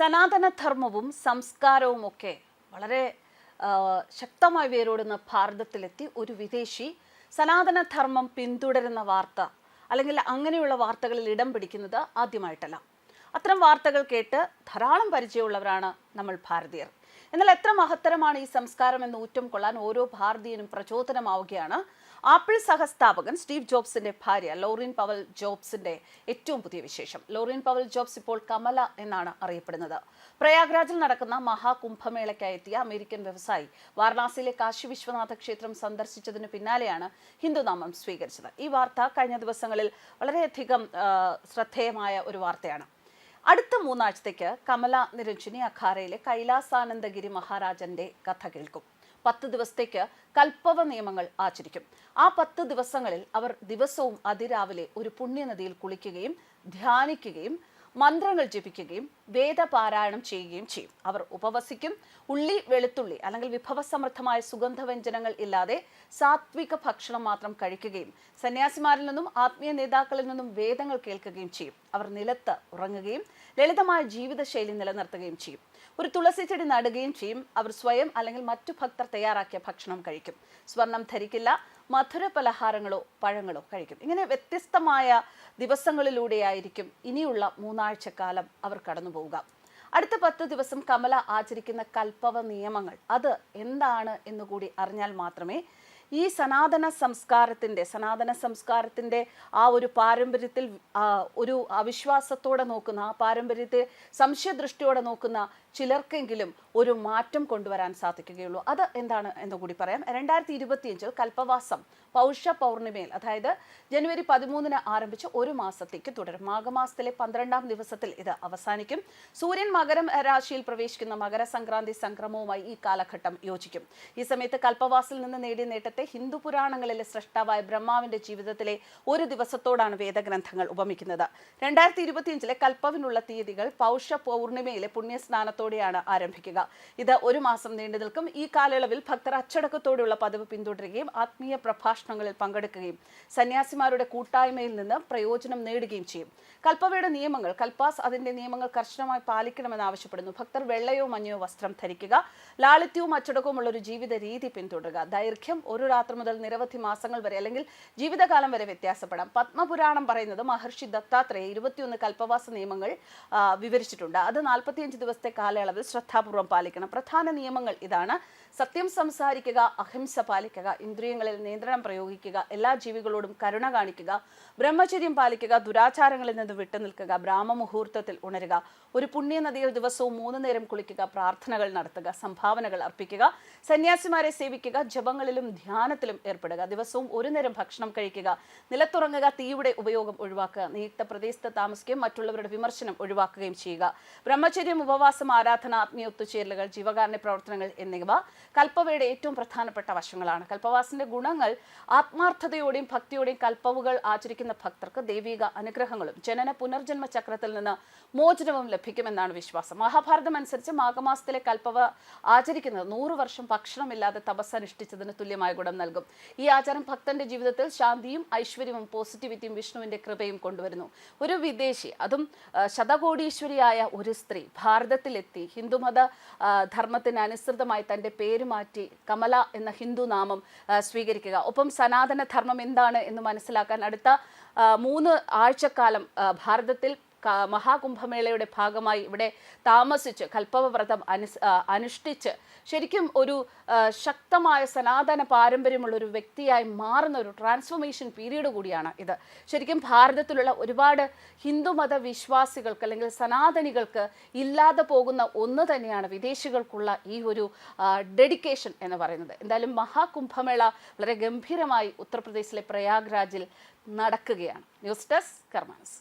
സനാതനധർമ്മവും സംസ്കാരവും ഒക്കെ വളരെ ശക്തമായി വേരോടുന്ന ഭാരതത്തിലെത്തി ഒരു വിദേശി സനാതനധർമ്മം പിന്തുടരുന്ന വാർത്ത അല്ലെങ്കിൽ അങ്ങനെയുള്ള വാർത്തകളിൽ ഇടം പിടിക്കുന്നത് ആദ്യമായിട്ടല്ല. അത്തരം വാർത്തകൾ കേട്ട് ധാരാളം പരിചയമുള്ളവരാണ് നമ്മൾ ഭാരതീയർ. എന്നാൽ എത്ര മഹത്തരമാണ് ഈ സംസ്കാരം എന്ന് ഊറ്റം കൊള്ളാൻ ഓരോ ഭാരതീയനും പ്രചോദനമാവുകയാണ് ആപ്പിൾ സഹസ്ഥാപകൻ സ്റ്റീവ് ജോബ്സിന്റെ ഭാര്യ ലോറിൻ പവൽ ജോബ്സിന്റെ ഏറ്റവും പുതിയ വിശേഷം. ലോറിൻ പവൽ ജോബ്സ് ഇപ്പോൾ കമല എന്നാണ് അറിയപ്പെടുന്നത്. പ്രയാഗ്രാജിൽ നടക്കുന്ന മഹാകുംഭമേളയ്ക്കായി എത്തിയ അമേരിക്കൻ വ്യവസായി വാരണാസിയിലെ കാശി വിശ്വനാഥ ക്ഷേത്രം സന്ദർശിച്ചതിന് പിന്നാലെയാണ് ഹിന്ദുനാമം സ്വീകരിച്ചത്. ഈ വാർത്ത കഴിഞ്ഞ ദിവസങ്ങളിൽ വളരെയധികം ശ്രദ്ധേയമായ ഒരു വാർത്തയാണ്. അടുത്ത മൂന്നാഴ്ചത്തേക്ക് കമല നിരഞ്ജിനി അഖാരയിലെ കൈലാസാനന്ദഗിരി മഹാരാജന്റെ കഥ കേൾക്കും. പത്ത് ദിവസത്തേക്ക് കൽപ്പവ നിയമങ്ങൾ ആചരിക്കും. ആ പത്ത് ദിവസങ്ങളിൽ അവർ ദിവസവും അതിരാവിലെ ഒരു പുണ്യനദിയിൽ കുളിക്കുകയും ധ്യാനിക്കുകയും മന്ത്രങ്ങൾ ജപിക്കുകയും വേദപാരായണം ചെയ്യുകയും ചെയ്യും. അവർ ഉപവസിക്കും. ഉള്ളി വെളുത്തുള്ളി അല്ലെങ്കിൽ വിഭവസമൃദ്ധമായ സുഗന്ധവ്യഞ്ജനങ്ങൾ ഇല്ലാതെ സാത്വിക ഭക്ഷണം മാത്രം കഴിക്കുകയും സന്യാസിമാരിൽ നിന്നും ആത്മീയ നേതാക്കളിൽ നിന്നും വേദങ്ങൾ കേൾക്കുകയും ചെയ്യും. അവർ നിലത്ത് ഉറങ്ങുകയും ലളിതമായ ജീവിതശൈലി നിലനിർത്തുകയും ചെയ്യും. ഒരു തുളസി ചെടി നടുകയും ചെയ്യും. അവർ സ്വയം അല്ലെങ്കിൽ മറ്റു ഭക്തർ തയ്യാറാക്കിയ ഭക്ഷണം കഴിക്കും. സ്വർണം ധരിക്കില്ല മധുര പലഹാരങ്ങളോ പഴങ്ങളോ കഴിക്കും. ഇങ്ങനെ വ്യത്യസ്തമായ ദിവസങ്ങളിലൂടെയായിരിക്കും ഇനിയുള്ള മൂന്നാഴ്ചക്കാലം അവർ കടന്നു പോവുക അടുത്ത പത്ത് ദിവസം കമല ആചരിക്കുന്ന കൽപ്പവ നിയമങ്ങൾ അത് എന്താണ് എന്നുകൂടി അറിഞ്ഞാൽ മാത്രമേ ഈ സനാതന സംസ്കാരത്തിന്റെ സനാതന സംസ്കാരത്തിന്റെ ആ ഒരു പാരമ്പര്യത്തിൽ ഒരു അവിശ്വാസത്തോടെ നോക്കുന്ന ആ പാരമ്പര്യത്തെ സംശയദൃഷ്ടിയോടെ നോക്കുന്ന ചിലർക്കെങ്കിലും ഒരു മാറ്റം കൊണ്ടുവരാൻ സാധിക്കുകയുള്ളൂ. അത് എന്താണ് എന്ന് കൂടി പറയാം. രണ്ടായിരത്തി ഇരുപത്തിയഞ്ചിൽ കൽപ്പവാസം പൗഷ പൗർണിമയിൽ അതായത് ജനുവരി പതിമൂന്നിന് ആരംഭിച്ച് ഒരു മാസത്തേക്ക് തുടരും. മാഘമാസത്തിലെ പന്ത്രണ്ടാം ദിവസത്തിൽ ഇത് അവസാനിക്കും. സൂര്യൻ മകരം രാശിയിൽ പ്രവേശിക്കുന്ന മകര മകരസംക്രാന്തി സംക്രമവുമായി ഈ കാലഘട്ടം യോജിക്കും. ഈ സമയത്ത് കൽപ്പവാസിൽ നിന്ന് നേടിയ നേട്ടത്തെ ഹിന്ദു പുരാണങ്ങളിലെ സൃഷ്ടാവായ ബ്രഹ്മാവിന്റെ ജീവിതത്തിലെ ഒരു ദിവസത്തോടാണ് വേദഗ്രന്ഥങ്ങൾ ഉപമിക്കുന്നത്. രണ്ടായിരത്തി ഇരുപത്തിയഞ്ചിലെ കൽപ്പവിനുള്ള തീയതികൾ പൗഷ പൗർണിമയിലെ പുണ്യസ്നാനത്തോടെയാണ് ആരംഭിക്കുക. ഇത് ഒരു മാസം നീണ്ടു നിൽക്കും. ഈ കാലയളവിൽ ഭക്തർ അച്ചടക്കത്തോടെയുള്ള പതിവ് പിന്തുടരുകയും ആത്മീയ പ്രഭാഷണങ്ങളിൽ പങ്കെടുക്കുകയും സന്യാസിമാരുടെ കൂട്ടായ്മയിൽ നിന്ന് പ്രയോജനം നേടുകയും ചെയ്യും. കൽപ്പവയുടെ നിയമങ്ങൾ കൽപ്പാസ് അതിന്റെ നിയമങ്ങൾ കർശനമായി പാലിക്കണമെന്ന് ആവശ്യപ്പെടുന്നു. ഭക്തർ വെള്ളയോ മഞ്ഞയോ വസ്ത്രം ധരിക്കുക. ലാളിത്യവും അച്ചടക്കവുമുള്ള ഒരു ജീവിത രീതി പിന്തുടരുക. ദൈർഘ്യം ഒരു രാത്രി മുതൽ നിരവധി മാസങ്ങൾ വരെ അല്ലെങ്കിൽ ജീവിതകാലം വരെ വ്യത്യാസപ്പെടാം. പത്മപുരാണം പറയുന്നത് മഹർഷി ദത്താത്രേയ ഇരുപത്തിയൊന്ന് കൽപ്പവാസ നിയമങ്ങൾ വിവരിച്ചിട്ടുണ്ട്. അത് നാൽപ്പത്തിയഞ്ച് ദിവസത്തെ കാലയളവിൽ ശ്രദ്ധാപൂർവം പാലിക്കണം. പ്രധാന നിയമങ്ങൾ ഇതാണ്. സത്യം സംസാരിക്കുക അഹിംസ പാലിക്കുക ഇന്ദ്രിയങ്ങളിൽ നിയന്ത്രണം പ്രയോഗിക്കുക എല്ലാ ജീവികളോടും കരുണ കാണിക്കുക ബ്രഹ്മചര്യം പാലിക്കുക ദുരാചാരങ്ങളിൽ നിന്ന് വിട്ടുനിൽക്കുക ബ്രാഹ്മമുഹൂർത്തത്തിൽ ഉണരുക ഒരു പുണ്യനദിയിൽ ദിവസവും മൂന്ന് നേരം കുളിക്കുക പ്രാർത്ഥനകൾ നടത്തുക സംഭാവനകൾ അർപ്പിക്കുക സന്യാസിമാരെ സേവിക്കുക ജപങ്ങളിലും ധ്യാനത്തിലും ഏർപ്പെടുക ദിവസവും ഒരു നേരം ഭക്ഷണം കഴിക്കുക നിലത്തുറങ്ങുക തീയുടെ ഉപയോഗം ഒഴിവാക്കുക നീട്ട പ്രദേശത്ത് താമസിക്കുകയും മറ്റുള്ളവരുടെ വിമർശനം ഒഴിവാക്കുകയും ചെയ്യുക ബ്രഹ്മചര്യം ഉപവാസം ആരാധന ആത്മീയ ഒത്തുചേരലുകൾ ജീവകാരുണ്യ പ്രവർത്തനങ്ങൾ എന്നിവ കൽപ്പവയുടെ ഏറ്റവും പ്രധാനപ്പെട്ട വശങ്ങളാണ്. കൽപ്പവാസിന്റെ ഗുണങ്ങൾ ആത്മാർത്ഥതയോടെയും ഭക്തിയോടെയും കൽപ്പവുകൾ ആചരിക്കുന്ന ഭക്തർക്ക് ദൈവിക അനുഗ്രഹങ്ങളും ജനന പുനർജന്മ ചക്രത്തിൽ നിന്ന് മോചനവും ലഭിക്കുമെന്നാണ് വിശ്വാസം. മഹാഭാരതം അനുസരിച്ച് മാഘമാസത്തിലെ കൽപ്പവ ആചരിക്കുന്നത് നൂറു വർഷം ഭക്ഷണമില്ലാതെ തപസ് അനുഷ്ഠിച്ചതിന് തുല്യമായ ഗുണം നൽകും. ഈ ആചാരം ഭക്തന്റെ ജീവിതത്തിൽ ശാന്തിയും ഐശ്വര്യവും പോസിറ്റിവിറ്റിയും വിഷ്ണുവിന്റെ കൃപയും കൊണ്ടുവരുന്നു. ഒരു വിദേശി അതും ശതകോടീശ്വരിയായ ഒരു സ്ത്രീ ഭാരതത്തിലെത്തി ഹിന്ദുമത ധർമ്മത്തിന് അനുസൃതമായി തന്റെ പേര് മാറ്റി കമല എന്ന ഹിന്ദു നാമം സ്വീകരിക്കുക. ഒപ്പം സനാതന ധർമ്മം എന്താണ് എന്ന് മനസ്സിലാക്കാൻ അടുത്ത മൂന്ന് ആഴ്ചക്കാലം ഭാരതത്തിൽ മഹാകുംഭമേളയുടെ ഭാഗമായി ഇവിടെ താമസിച്ച് കൽപ്പവ്രതം അനുസ് അനുഷ്ഠിച്ച് ശരിക്കും ഒരു ശക്തമായ സനാതന പാരമ്പര്യമുള്ള ഒരു വ്യക്തിയായി മാറുന്ന ഒരു ട്രാൻസ്ഫോർമേഷൻ പീരീഡ് കൂടിയാണ് ഇത്. ശരിക്കും ഭാരതത്തിലുള്ള ഒരുപാട് ഹിന്ദുമത വിശ്വാസികൾക്ക് അല്ലെങ്കിൽ സനാതനികൾക്ക് ഇല്ലാതെ പോകുന്ന ഒന്ന് തന്നെയാണ് വിദേശികൾക്കുള്ള ഈ ഒരു ഡെഡിക്കേഷൻ എന്ന് പറയുന്നത്. എന്തായാലും മഹാകുംഭമേള വളരെ ഗംഭീരമായി ഉത്തർപ്രദേശിലെ പ്രയാഗ്രാജിൽ നടക്കുകയാണ്. News desk കർമാൻസ്